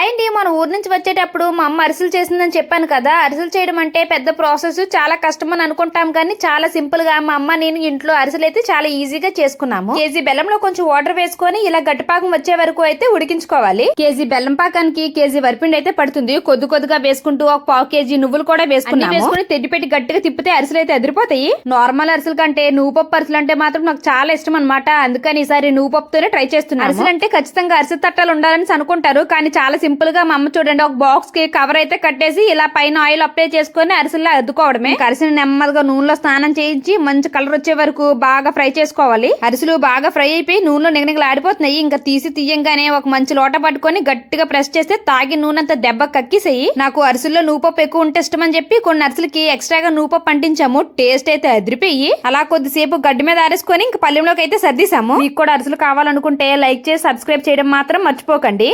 అండి మన ఊరు నుంచి వచ్చేటప్పుడు మా అమ్మ అరిసెలు చేసిందని చెప్పాను కదా అరిసెలు చేయడం అంటే పెద్ద ప్రాసెస్ చాలా కష్టం అని అనుకుంటాం కానీ చాలా సింపుల్గా మా అమ్మ నేను ఇంట్లో అరిసెలు అయితే చాలా ఈజీగా చేసుకున్నాము. కేజీ బెల్లంలో కొంచెం వాటర్ వేసుకొని ఇలా గట్టిపాకం వచ్చే వరకు అయితే ఉడికించుకోవాలి. కేజీ బెల్లం పాకానికి కేజీ వరిపిండి అయితే పడుతుంది. కొద్ది కొద్దిగా వేసుకుంటూ ఒక పావు కేజీ నువ్వులు కూడా వేసుకుని వేసుకుని తెడ్డి పెట్టి గట్టిగా తిప్పితే అరిసెలు అయితే అదిరిపోతాయి. నార్మల్ అరిసెల కంటే నువ్వు పప్పు అరిసెలు అంటే మాత్రం నాకు చాలా ఇష్టం అనమాట అందుకని ఈసారి నువ్వు పప్పుతోనే ట్రై చేస్తున్నాను. అరిసెలు అంటే ఖచ్చితంగా అరిసె తట్టాలు ఉండాలని అనుకుంటారు కానీ చాలా సింపుల్గా మా అమ్మ చూడండి ఒక బాక్స్కి కవర్ అయితే కట్టేసి ఇలా పైన ఆయిల్ అప్లై చేసుకొని అరిసెల్లా అద్దుకోవడమే. అరిసెలు నెమ్మదిగా నూనెలో స్నానం చేయించి మంచి కలర్ వచ్చే వరకు బాగా ఫ్రై చేసుకోవాలి. అరిసెలు బాగా ఫ్రై అయిపోయి నూనెలో నిగనిగలాడిపోతున్నాయి. ఇంకా తీసి తీయంగానే ఒక మంచి లోట పట్టుకొని గట్టిగా ప్రెస్ చేస్తే తాగి నూనె అంతా దెబ్బ కక్కిసేయి. నాకు అరిసెల్లో నూపప్పు ఎక్కువ ఉంటే ఇష్టం అని చెప్పి కొన్ని అరిసెలకి ఎక్స్ట్రాగా నూపప్పు అంటించాము టేస్ట్ అయితే అదిరిపోయి అలా కొద్దిసేపు గడ్డి మీద ఆరేసుకొని ఇంకా పల్లెంలోకి అయితే సర్దిసాము మీకు కూడా అరిసెలు కావాలనుకుంటే లైక్ చేసి సబ్స్క్రైబ్ చేయడం మాత్రం మర్చిపోకండి.